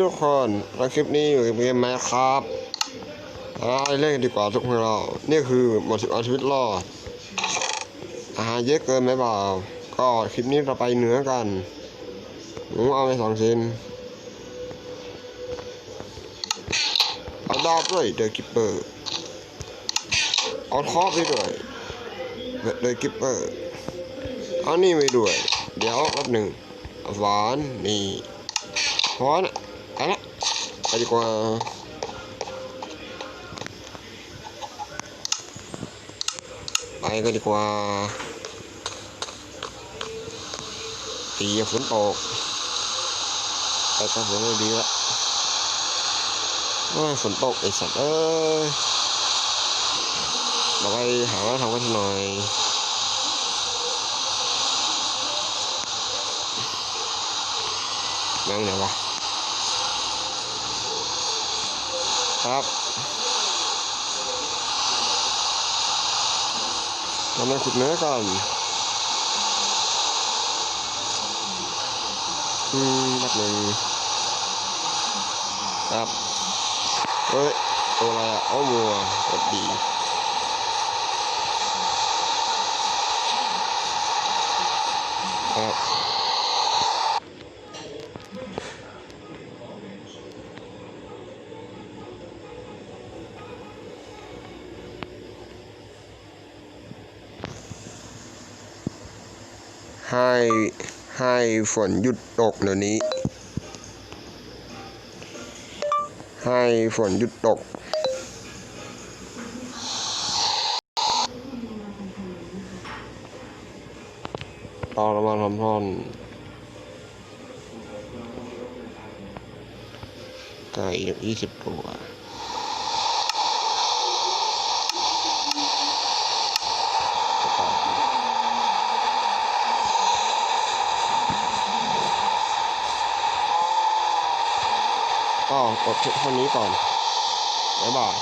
ทุกคนแล้วคลิปนี้อยู่กับเกมแมครับมาเล่นดีกว่าทุกคนเรา นี่คือหมดสิบเอาชีวิตรอด อาหารเยอะเกินไหมเปล่า ก็คลิปนี้เราไปเหนือกันหนูเอาไปสองชิ้นเอาดาบด้วยเดอะกิปเปอร์เอาท็อไปด้วยเดอะกิปเปอร์เอานี่ไปด้วย เดี๋ยวแป๊บหนึ่งหวานนี่พอน ไปดีกว่าไปกันดีกว่าตีฝนตกไปกันฝนเลยดีละโอ้ยฝนตกไอ้สัตว์เอ้ยเราไปหาว่าทำกันหน่อยแม่งไหนวะครับเรามาขุดเนื้อก่อนอืมแบบหนึ่งครับเฮ้ยตัวอะไรอะอ้วัวกดดีครับ ให้ให้ฝนหยุดตกเดี๋ยวนี้ ให้ฝนหยุดตก ตอนประมาณทำท่อนไก่ยี่สิบตัว ก็กดเท่านี้ก่อนบ๊ายบาย